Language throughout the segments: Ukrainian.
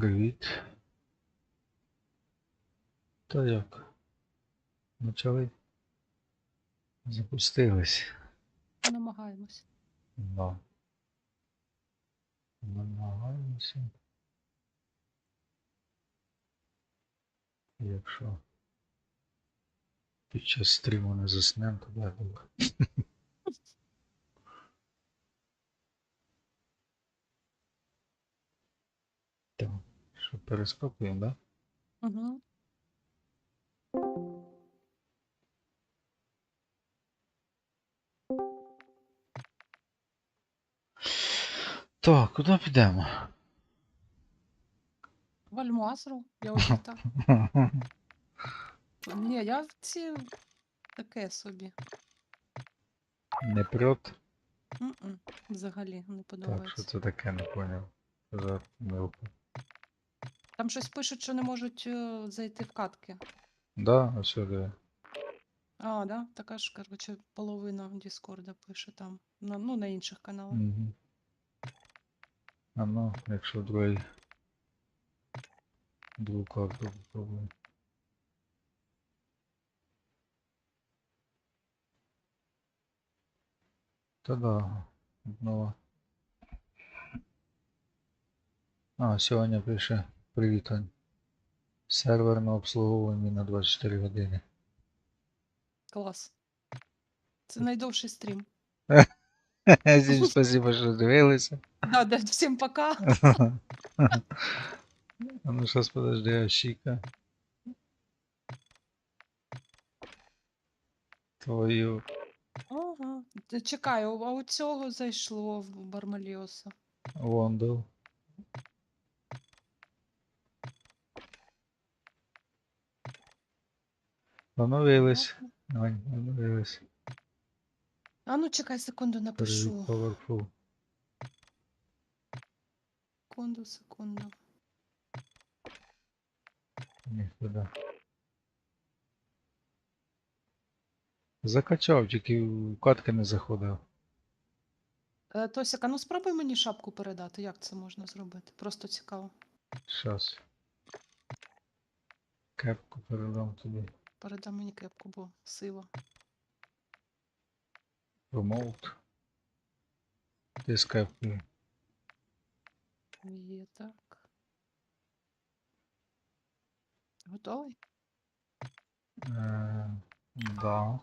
Привіт. Та як? Почали? Запустились. Намагаємось. Да. Намагаємося. Якщо під час стріму не заснем, то буде добре. Так, що перескопуємо, да? Угу. Так, куди підемо? В Альмазру, я вже так. Ні, я в ці таке собі. Не прет? Взагалі не Так, що це таке, не поняв. За милку. Там щось пишуть, що не можуть е, зайти в катки. Да, що де? А, да? Така ж, коротше, половина Діскорда пише там. На, ну, на інших каналах. Угу. А ну, якщо другий другу карту попробуємо. Та да, одного. А, сьогодні пише привіт. Ань. Сервер на обслуговуванні на 24 години. Клас. Це найдовший стрім. Всім спасибо, що дивилися. Да, да, всім пока. А ну сейчас подожди, а щіка. Твою. Ага. Чекаю, а у цього зайшло в Бармаліоса. Вондел. Оновились. Ань, оновились. А ну чекай, секунду напишу. Powerful. Секунду, секунду. Ні, туди. Закачав, тільки в катки не заходив. Е, Тосяка, ну спробуй мені шапку передати. Як це можна зробити? Просто цікаво. Щас. Кепку передам тобі. Передай мені кепку, бо. Ти з кепкою. Є так. Готовий? Е, да.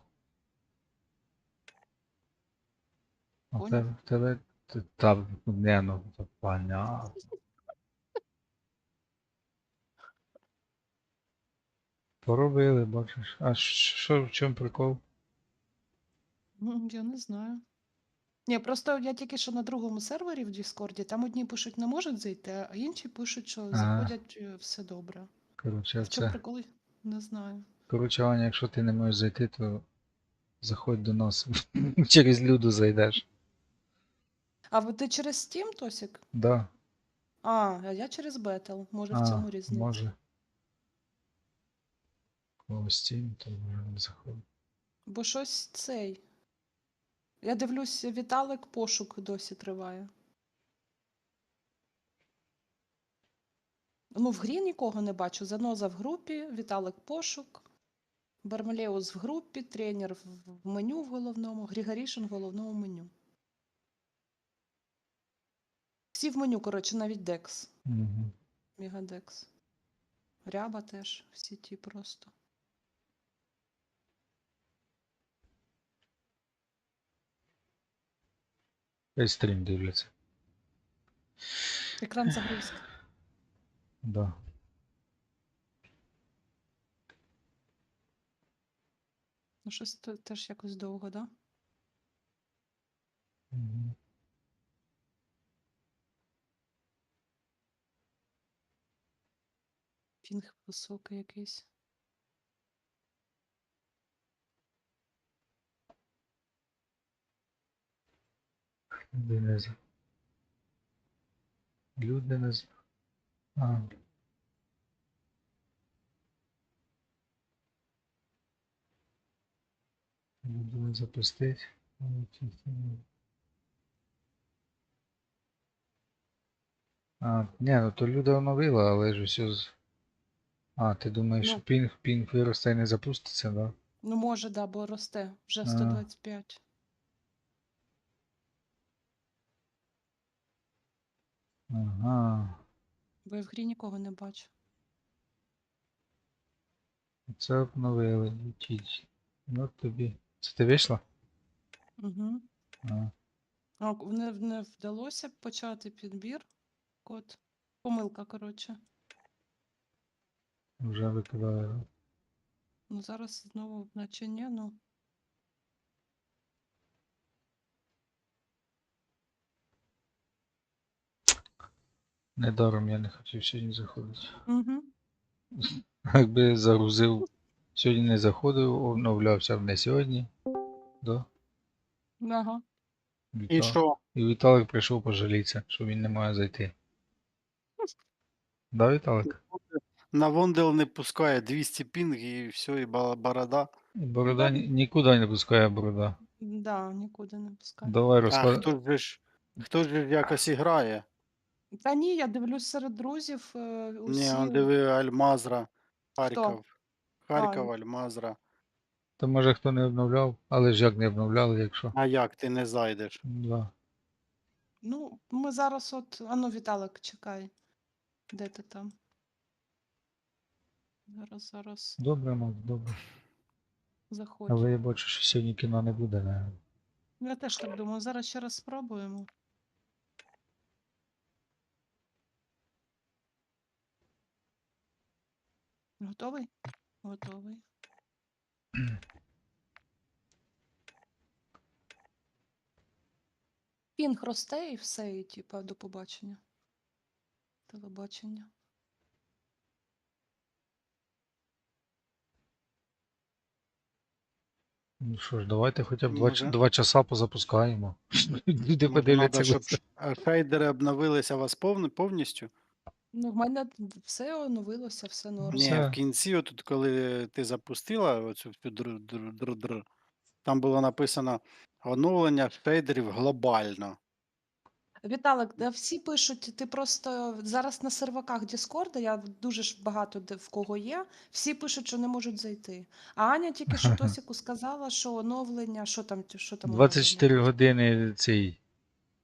А в Поняв. тебе, в та, не, ну, понятно. Поробили, бачиш. А що, в чому прикол? Я не знаю. Ні, просто я тільки що на другому сервері в Діскорді, там одні пишуть не можуть зайти, а інші пишуть, що заходять е, все добре. Коротше, В чому це. прикол? Не знаю. Коротше, Аня, якщо ти не можеш зайти, то заходь до нас. Через люду зайдеш. А ти через Steam, Тосік? Да. А, а я через Battle. Може в цьому різниця. може. Тім, то не заходить. Бо щось цей. Я дивлюсь, Віталик пошук досі триває. Ну, в грі нікого не бачу. Заноза в групі, Віталик пошук, Бармалеус в групі, тренер в меню в головному, Григорішин в головному меню. Всі в меню, коротше, навіть Декс. Угу. Мегадекс. Ряба теж в сіті просто. Весь стрім дивляться. Екран загрузки. Да. Ну, щось те- теж якось довго, да? Угу. Пінг високий якийсь. Люди не з... Люди не з... А. Не запустить. А, ні, ну то люди оновила, але ж усе з. А, ти думаєш, Ну. пінг, пінг виросте і не запуститься, да? Ну, може, да, бо росте. Вже А. 125. Ага. Бо я в грі нікого не бачу. Це обновили. Летіть. Ну тобі. Це ти вийшла? Угу. А, А, не, не вдалося почати підбір. Код. Помилка, коротше. вже викидаю. Ну, зараз знову, наче ні, ну. Недаром я не хотів сьогодні заходити. Угу. Якби загрузив, сьогодні не заходив, оновлявся б не сьогодні. Да? Ага. І Вітал- що? І Віталик прийшов пожалітися, що він не має зайти. Да, Віталик? На Вондел не пускає 200 пінг і все, і борода. Борода ні- нікуди не пускає борода. Да, нікуди не пускаю. Давай А хто ж хто ж якось грає? Та ні, я дивлюсь серед друзів. е, Усі... Ні, он диви Альмазра, Харків. Харків, А. Альмазра. То може хто не обновляв, але ж як не обновляли, якщо. А як ти не зайдеш? Да. Ну, ми зараз от. Ану, Віталик, чекай. Де ти там? Зараз, зараз Добре, Макс, добре. заходь. Але я бачу, що сьогодні кіно не буде, наверное. Я теж так думаю. Зараз ще раз спробуємо. Готовий? Готовий. Пінг росте і все, і типа до побачення. Телебачення. Ну що ж, давайте хоча б два, Може. два часа позапускаємо. Люди подивляться. шейдери обновилися вас повністю? Ну, в мене все оновилося, все норм. Ні, Все. в кінці, отут, коли ти запустила оцю всю др- др- др- др, там було написано оновлення шейдерів глобально. Віталик, да всі пишуть, ти просто зараз на серваках Діскорда, я дуже ж багато де в кого є, всі пишуть, що не можуть зайти. А Аня тільки що Тосіку сказала, що оновлення, що там, що там 24 години цей.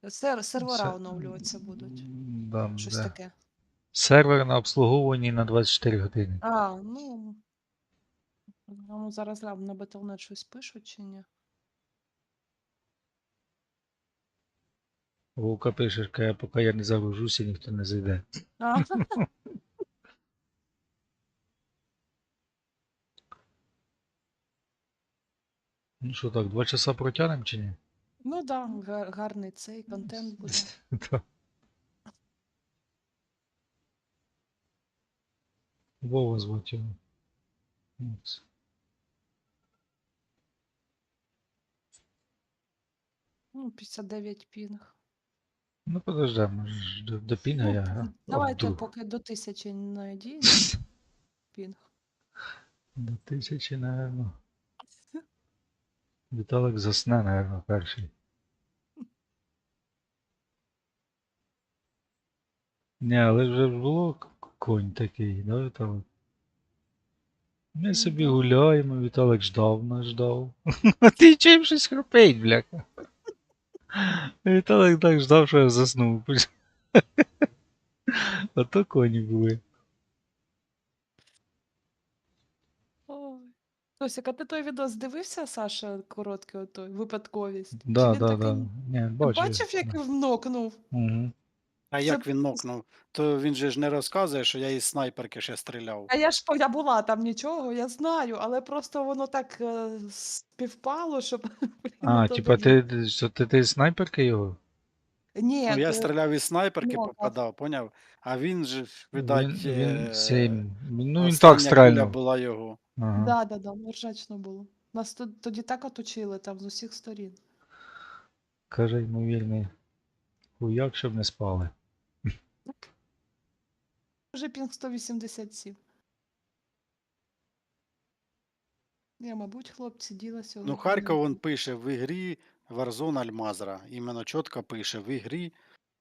Сер, сервера се- оновлюватися будуть. Да, Щось да. таке. Сервер на обслуговуванні на 24 години. А, ну. ну, Зараз глянь, на Battle.net щось пишуть чи ні? Вовка пише, каже, поки я не загружуся, ніхто не зайде. А, Ну що так, два часа протягнемо чи ні? ну так, да, гарний цей контент буде. Да. Вова звуть його. Макс. Ну, 59 пінг. Ну подождемо, ж до, до пінга Ну, я Давайте обду. поки до тисячі не. Пінг. До тисячі, напевно. Віталик засне, напевно, перший. Ні, але вже ж було к- конь такий, да, Віталик? Ми Ну, собі гуляємо, Віталик ждав нас ждав. А ти чим щось храпить, бляха? Віталик так ждав, що я заснув. Ото коні були. Тосік, а ти той відос дивився, Саша, короткий отой, випадковість? Да, Чи він да, такий- да. Ні, Ти бачив. бачив, як він нокнув? Угу. А Це як він нокнув? То він же ж не розказує, що я із снайперки ще стріляв. А я ж по- я була там нічого, я знаю, але просто воно так е, співпало, щоб. блін, А, типа ти, що ти, ти снайперки його? Ні, Ну, я ти- стріляв із снайперки, нокав. попадав, поняв? А він же, ж, видать, він, він, е, цей, ну він остання так куля стрельнув. була його. Ага. Да, да, да, ржачно було. Нас тут тоді так оточили там з усіх сторін. Каже, ймовірний хуяк, щоб не спали. Вже пінг 187. Я, мабуть, хлопці діла сьогодні. Ну, Харків він пише в ігрі Warzone Альмазра. Іменно чітко пише в ігрі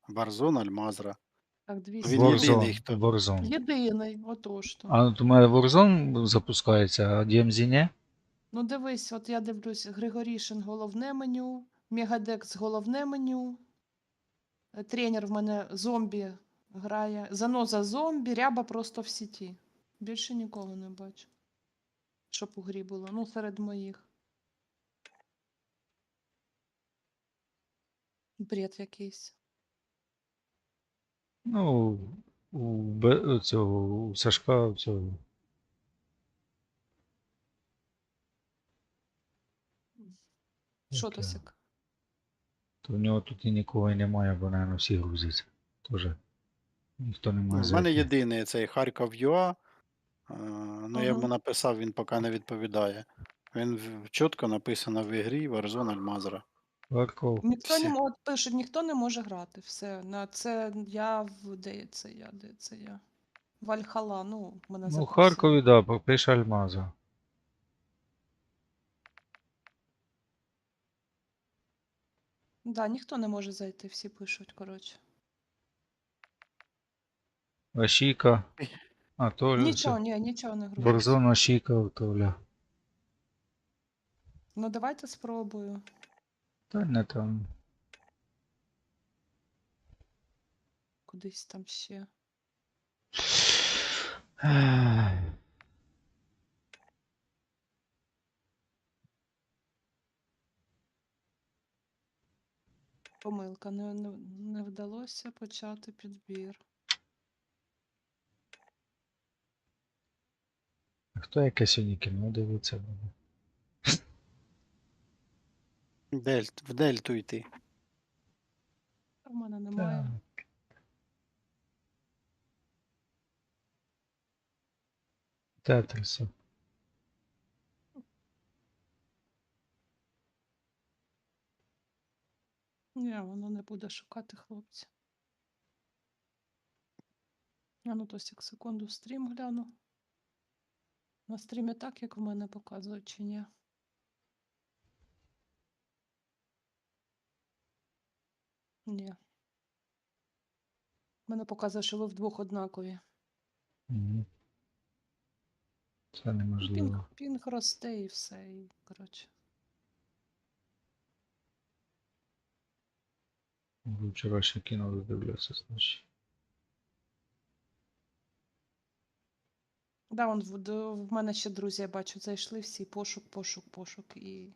Warzone Альмазра. Так, Він єдиний, хто- Warzone. Єдиний, отож то. А от у мене Warzone запускається, а DMZ ні? Ну дивись, от я дивлюсь, Григорішин головне меню, Мегадекс головне меню. е, Тренер в мене зомбі грає. Заноза зомбі, ряба просто в сіті. Більше нікого не бачу. Щоб у грі було. Ну, серед моїх. Бред якийсь. Ну, у, Б, цього, у Сашка у цього. Що Яке? то сяк? То в нього тут і нікого і немає, бо, напевно, всі грузяться. Тоже. Ніхто не Ну, має в мене зайти. єдиний цей Харків ЮА. е, Ну, я йому написав, він поки не відповідає. Він в- чітко написано в ігрі Warzone Альмазра. Харков. Ніхто Всі. не може, пишуть, ніхто не може грати. Все. На це я в де це я, де це я. Вальхала, ну, мене Ну, в запросили. Харкові, да, пише Альмаза. Да, ніхто не може зайти, всі пишуть, коротше. Ашіка. А, Толя. Нічого, ні, нічого не грузиться. Warzone, Ашіка, Толя. Ну давайте спробую. Та не там. Кудись там ще. Помилка, не, не, не вдалося почати підбір. Хто яке сьогодні кіно дивиться буде? Дельт, в Дельту йти. В мене немає. Так. Тетриса. Ні, воно не буде шукати хлопці. А ну то сік секунду стрім гляну. На стрімі так, як в мене показують, чи ні? Ні. Мене показує, що ви вдвох однакові. Угу. Це неможливо. Пінг, пінг росте і все. І, коротше. Ви вчорашнє кіно додивлявся, значить. Да, он в, д- в мене ще друзі, я бачу, зайшли всі пошук, пошук, пошук і.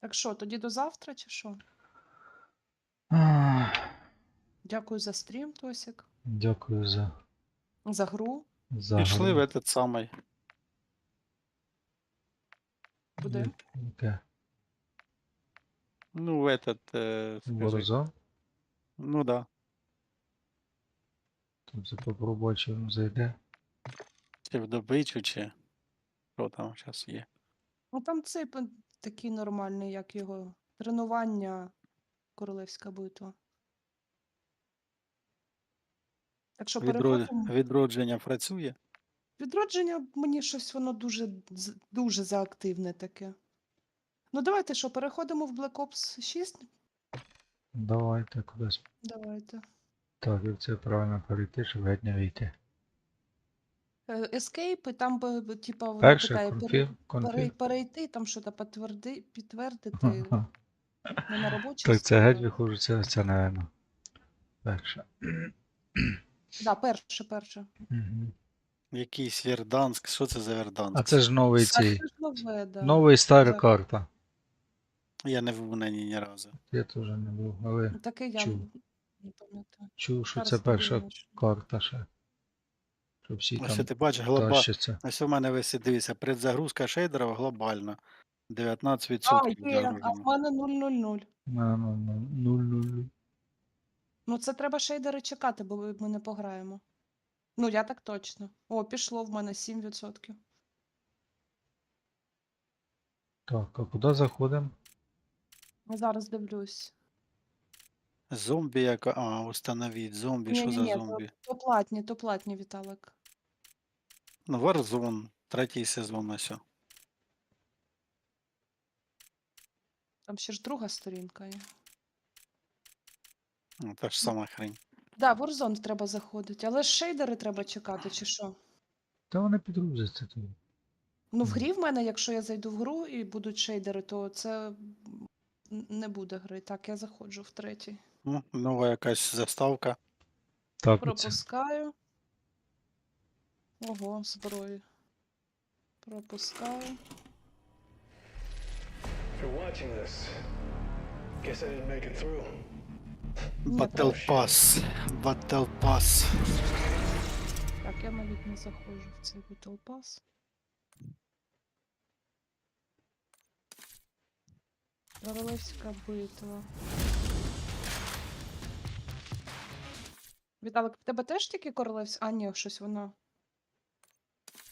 Так що, тоді до завтра чи що? Ах, Дякую за стрім, Тосік, Дякую за, за гру. за Пішли в гру. этот самий. Куди? Яке? Ну, в этот, е, скажи. Warzone? Ну да. Тут це попробуй, зайде. Чи в добичу, чи що там зараз є. Ну там цей такий нормальний, як його. Тренування Королевська битва. Так що Відрод... переходимо. Відродження працює. Відродження мені щось воно дуже, дуже заактивне таке. Ну давайте що, переходимо в Black Ops 6? Давайте кудись. Давайте. Так, як це правильно перейти, щоб геть не вийти. Е, Escape, і там типа, воно Перше, питає пере- конфір, пере- перейти, там щось підтверди, підтвердити. Ага. Не на робочий Так, це геть виходить, це, це напевно. Перше. Да, перше, перше. Угу. Якийсь Верданск. Що це за Верданск? А це ж новий Це цей. ж нове, да. Новий стара Так. карта. Я не був на ній ні разу. Я теж не був, але Таке я чув. Не пам'ятаю. чув, що Зараз це перша карта ще. Що всі Ось там ти бачиш, глоба... тащаться. Ось у мене висить, дивися, предзагрузка шейдерів глобальна. 19% А, є, а загружено. в мене 000. Ну, ну, ну, нуль, нуль. Ну, це треба шейдери чекати, бо ми ми не пограємо. Ну, я так точно. О, пішло в мене 7%. Так, а куди заходимо? Зараз дивлюсь. Зомбі яка. А, установіть. Зомбі, що за Ні-ні-ні, то, зомбі? то платні, то платні, Віталик. Ну, Warzone, третій сезон ось. Там ще ж друга сторінка є. Ну, Та ж сама хрень. Да, в Warzone треба заходити, але ж шейдери треба чекати, чи що? Та вони підгрузяться тобі. Ну, в грі в мене, якщо я зайду в гру і будуть шейдери, то це не буде гри. Так, я заходжу в третій. Ну, нова якась заставка. Так, оце. Пропускаю. Ого, зброю. Пропускаю. If you're watching this, guess I didn't make it through. Battle Pass. Battle Pass. Так, я навіть не заходжу в цей Battle Pass. Королевська битва. Віталик, в тебе теж тільки королевська? А, ні, щось вона.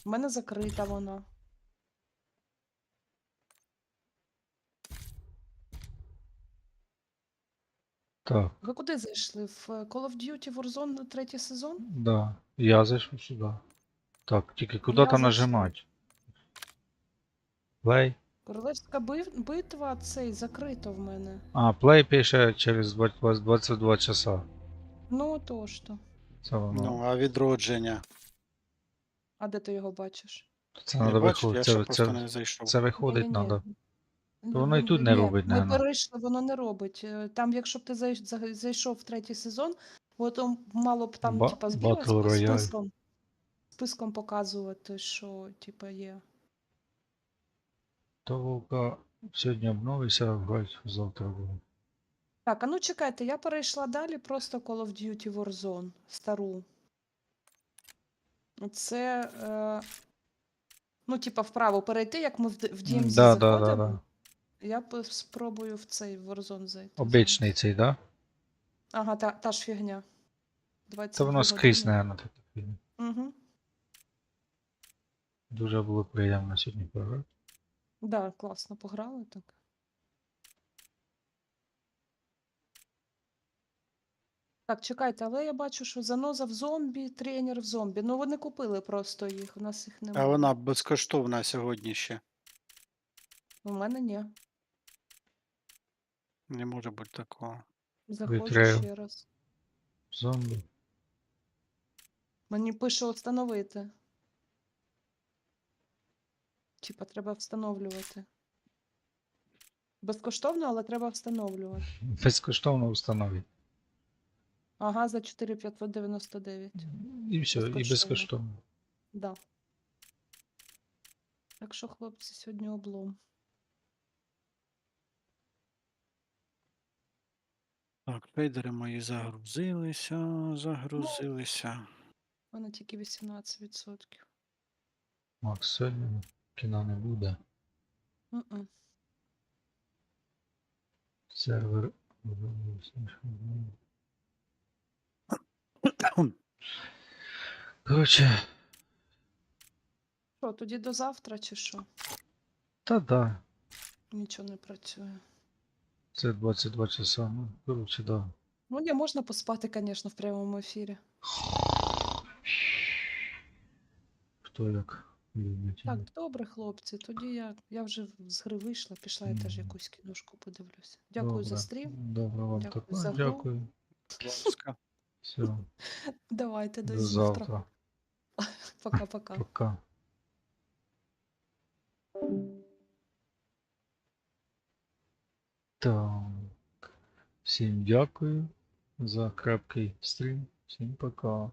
У мене закрита вона. Так, Ви куди зайшли? В е, Call of Duty Warzone на третій сезон? да. Я зайшов сюди. Так, тільки куди Я там зайшла. нажимати? Play. Королевська бив- битва цей закрита в мене. А, play пише через 22 часа. Ну, то ж то. Це воно. Ну, а відродження. А де ти його бачиш? це Не треба бачиш, я виходити. ще Це, просто це, не зайшов. це виходить Ні-ні-ні. треба. То воно і ну, тут не ні, робить, Ми наверно. перейшли, воно не робить. Е, Там, якщо б ти зай- за- зайшов в третій сезон, от он мало б там, Ба- типа, збігати Battle з Royale. списком, списком показувати, що, типа, є. То вовка сьогодні обновився, грати завтра буде. Так, а ну чекайте, я перейшла далі просто Call of Duty Warzone, стару. Це, е, ну, типа, вправо перейти, як ми в, DMZ Да, да, да, да. Я спробую в цей Warzone зайти. Обичний цей, да? Ага, та, та ж фігня. Це воно скрізь, наверное, таке. фігня. Угу. Дуже було приємно сьогодні пограти. Да, класно пограли так. Так, чекайте, але я бачу, що заноза в зомбі, тренер в зомбі. Ну вони купили просто їх, у нас їх немає. А вона безкоштовна сьогодні ще. У мене ні. Не може бути такого. Заходжу Витраю. ще раз. Зомбі. Мені пише встановити. Типа, треба встановлювати. Безкоштовно, але треба встановлювати. Безкоштовно встановіть. Ага, за 4,599. І все, і Безкоштовно. Да. Так що, хлопці, сьогодні облом. Так, фейдери мої загрузилися, загрузилися. У мене тільки 18%. Макс, сьогодні кіна не буде. Мгм. Сервер. Коротше, Що, тоді до завтра чи що? та да. Нічого не працює. Це 22 часа. Ну, коротше, да. Ну, не можна поспати, звісно, в прямому ефірі. Хто як. Так, добре, хлопці. Тоді я, я вже з гри вийшла, пішла я теж якусь кіношку подивлюся. Дякую за стрім. Добре вам Дякую також. за гру. Дякую. Все, Давайте до, до завтра. завтра. Пока-пока. Пока. Так. Всім дякую за крепкий стрім. Всім пока.